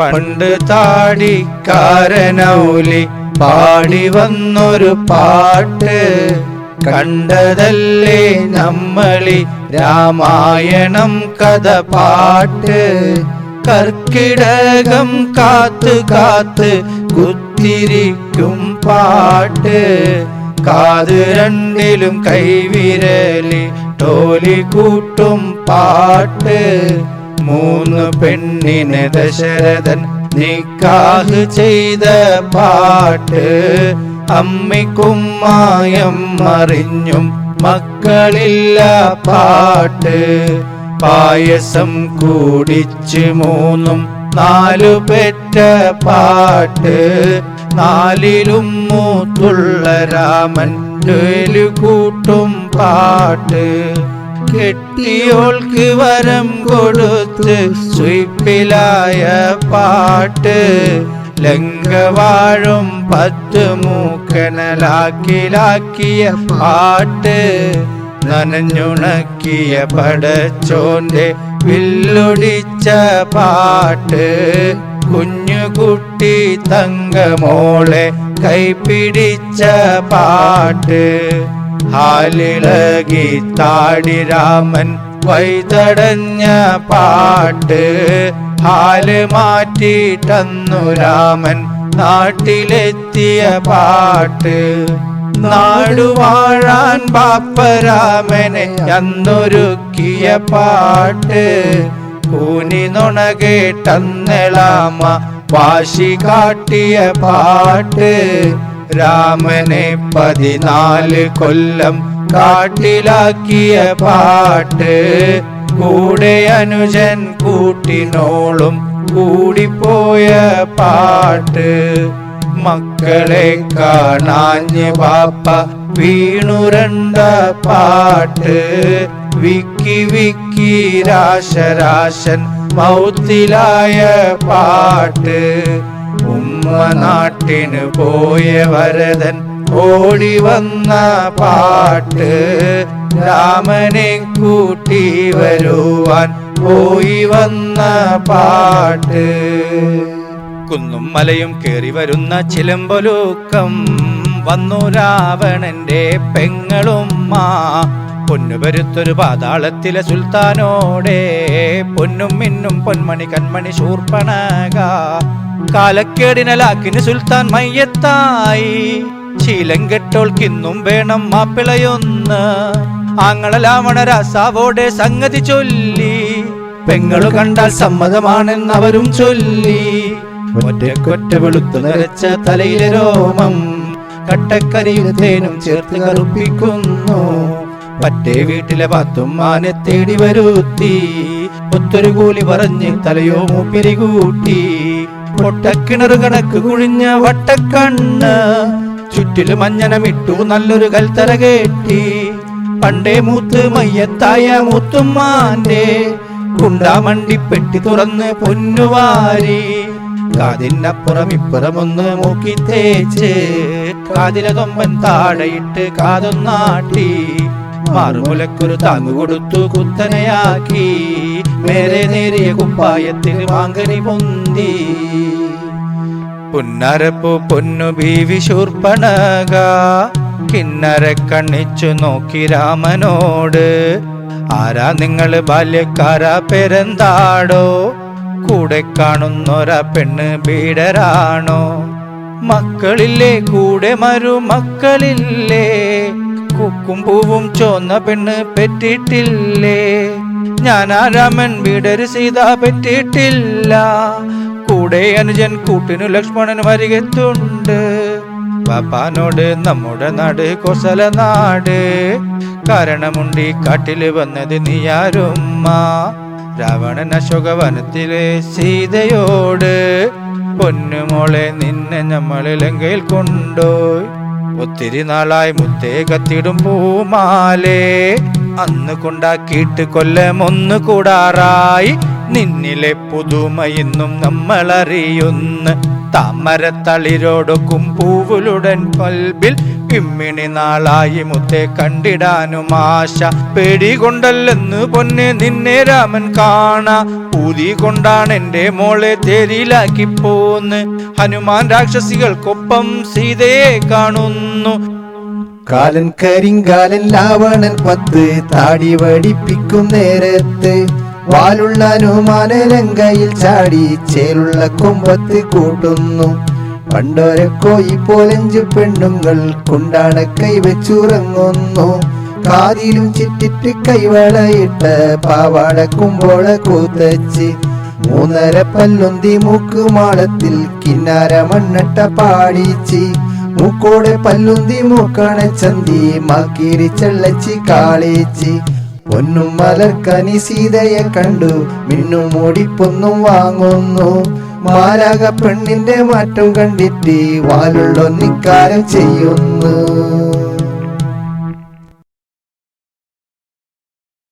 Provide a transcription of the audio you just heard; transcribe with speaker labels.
Speaker 1: പണ്ട് താടിക്കാരനൗലി പാടി വന്നൊരു പാട്ട് കണ്ടതല്ലേ നമ്മളി രാമായണം കഥ പാട്ട്. കർക്കിടകം കാത്ത് കാത്ത് കുത്തിരിക്കും പാട്ട്. കാത് രണ്ടിലും കൈവിരലി ടോലി കൂട്ടും പാട്ട്. മൂന്ന് പെണ്ണിന് ദശരഥൻ നിക്കാഹ് ചെയ്ത പാട്ട് അമ്മിക്കും മായം മറിഞ്ഞും മക്കളില്ല പാട്ട്. പായസം കൂടിച്ച് മൂന്നും നാലു പെറ്റ പാട്ട്. നാലിലും മൂത്തുള്ള രാമൻ കൂട്ടും പാട്ട്. കെട്ടിയോൾക്ക് വരം കൊടുത്ത് സ്വീപ്പിലായ പാട്ട്. ലങ്കവാഴും പത്ത് മൂക്കനലാക്കിലാക്കിയ പാട്ട്. നനഞ്ഞുണക്കിയ പടച്ചോന്റെ വില്ലൊടിച്ച പാട്ട്. കുഞ്ഞുകുട്ടി തങ്കമോളെ കൈപിടിച്ച പാട്ട്. ഹാലിളകി താടി രാമൻ വൈതടഞ്ഞ പാട്ട് ഹാൽ മാറ്റിട്ടന്നു രാമൻ നാട്ടിലെത്തിയ പാട്ട്. നാടുവാഴാൻ ബാപ്പരാമനെ അന്നൊരുക്കിയ പാട്ട്. കൂനി നുണ കേട്ടന്നെളാമ വാശി കാട്ടിയ പാട്ട്. രാമനെ പതിനാല് കൊല്ലം കാട്ടിലാക്കിയ പാട്ട്. കൂടെ അനുജൻ കൂട്ടിനോളും കൂടിപ്പോയ പാട്ട്. മക്കളെ കാണാഞ്ഞ് പാപ്പ വീണുരണ്ട പാട്ട്. വിക്കി വിക്കി രാശരാശൻ മൗത്തിലായ പാട്ട്. ഉമ്മ നാട്ടിന് പോയ വരതൻ ഓടി വന്ന പാട്ട് രാമനെ കൂട്ടി വരുവാൻ പോയി വന്ന പാട്ട്. കുന്നും മലയും കയറി വരുന്ന ചിലമ്പൊലൂക്കം വന്നു രാവണന്റെ പെങ്ങളുമ്മ. പൊന്നുപരുത്തൊരു പാതാളത്തിലെ സുൽത്താനോടെ പൊന്നും മിന്നും പൊന്മണി കൺമണി ശൂർപ്പണക കാലക്കേടിനലാക്കിന് സുൽത്താൻ മയ്യത്തായി. ശീലം കെട്ടോൾക്കിന്നും വേണം മാപ്പിളയൊന്ന് രാസാവോടെ സംഗതി ചൊല്ലി. പെങ്ങളു കണ്ടാൽ സമ്മതമാണെന്നവരും ചൊല്ലി. ഒറ്റക്കൊറ്റ വെളുത്തു നിറച്ച തലയിലെ രോമം കട്ടക്കരിയിൽ തേനും ചേർത്ത് കറുപ്പിക്കുന്നു. പറ്റേ വീട്ടിലെ പത്തുമ്മാനെ തേടി വരുത്തി. ഒത്തൊരു കൂലി പറഞ്ഞ് തലയോ മൂപ്പിരി കൂട്ടി. പൊട്ടക്കിണർ കണക്ക് കുഴിഞ്ഞ വട്ടക്കണ്ണ് ചുറ്റിലും മഞ്ഞനമിട്ടു നല്ലൊരു കൽത്തര കേട്ടി. പണ്ടേ മൂത്ത് മയ്യത്തായ മൂത്തുമ്മാന്റെ കുണ്ടാമണ്ടി പെട്ടി തുറന്ന് പൊന്നുവാരി കാതിനപ്പുറം ഇപ്പുറം ഒന്ന് മൂക്കി തേച്ച്. കാതിലെ തൊമ്പൻ താഴയിട്ട് കാതൊന്നാട്ടി. മാറുമുലക്കൊരു താങ്ങു കൊടുത്തു കുത്തനയാക്കി. മേരെ നേരിയ കുപ്പായത്തിൽ മാങ്കനി പൊന്തി. പുന്നരപ്പു പൊന്നു ബീവി ശൂർപ്പണക. കിന്നര കണ്ണിച്ചു നോക്കി രാമനോട്. ആരാ നിങ്ങൾ ബാല്യക്കാരാ പെരന്താടോ? കൂടെ കാണുന്നൊരാ പെണ്ണ് ബീഡരാണോ? മക്കളില്ലേ കൂടെ മരു മക്കളില്ലേ കുക്കും പൂവും ചോന്ന പെണ്ണ് പെറ്റിട്ടില്ലേ? ഞാൻ ആ രാമൻ വീടര് സീത പെറ്റിട്ടില്ല. കൂടെ അനുജൻ കൂട്ടിനു ലക്ഷ്മണൻ വരികത്തുണ്ട് പാപ്പാനോട് നമ്മുടെ നാട് കൊസല നാട്. കാരണമുണ്ടി കാട്ടിൽ വന്നത് നീയാരുമ്മ രാവണൻ അശോകവനത്തിലെ സീതയോട്. പൊന്നുമോളെ നിന്നെ നമ്മൾ ലങ്കയിൽ കൊണ്ടോയി. ഒത്തിരി നാളായി മുത്തേ കത്തിടും പൂമാലേ. അന്ന് കൊണ്ടാക്കിയിട്ട് കൊല്ലമൊന്നു കൂടാറായി. നിന്നിലെ പുതുമ ഇന്നും നമ്മളറിയുന്ന. താമരത്തളിരോടൊക്കും പൂവുലുടൻ പൽബിൽ ഇമ്മിണി നാളായി മുത്തെ കണ്ടിടാനും ആശ. പേടി കൊണ്ടല്ലെന്ന് പൊന്നെ നിന്നെ രാമൻ കാണ. പൂതി കൊണ്ടാണ് എന്റെ മോളെ തേരിലാക്കി പോന്ന്. ഹനുമാൻ രാക്ഷസികൾക്കൊപ്പം സീതയെ കാണുന്നു.
Speaker 2: കാലൻ കരിങ്കാലൻ ലാവണൻ പത്ത് താടി വടിപ്പിക്കും നേരത്ത്. വാലുള്ള അനുമാനലങ്കയിൽ ചാടി ചേലുള്ള കൊമ്പത്ത് കൂട്ടുന്നു. പണ്ടോരെ കോയി പോലഞ്ച് പെണ്ണുങ്ങൾ കൊണ്ടാണ കൈവച്ചുറങ്ങുന്നു കാതിലും ചിറ്റിട്ട് കൈവളയിട്ട് പാവാട കുമ്പോള കൂത്തച്ച്. മൂന്നര പല്ലുന്തി മൂക്കുമാളത്തിൽ കിന്നാര മണ്ണട്ട പാടിച്ച്. മൂക്കോടെ പല്ലുന്തി മൂക്കാണ ചന്തി മാക്കീരി ചെള്ളച്ചി കാളിച്ച്. പൊന്നും മലർക്കനി സീതയെ കണ്ടു മിന്നും മൂടിപ്പൊന്നും വാങ്ങുന്നു. മാലാക പെണ്ണിന്റെ മാറ്റം കണ്ടിട്ട് വാലുള്ളൊന്നിക്കാരം ചെയ്യുന്നു.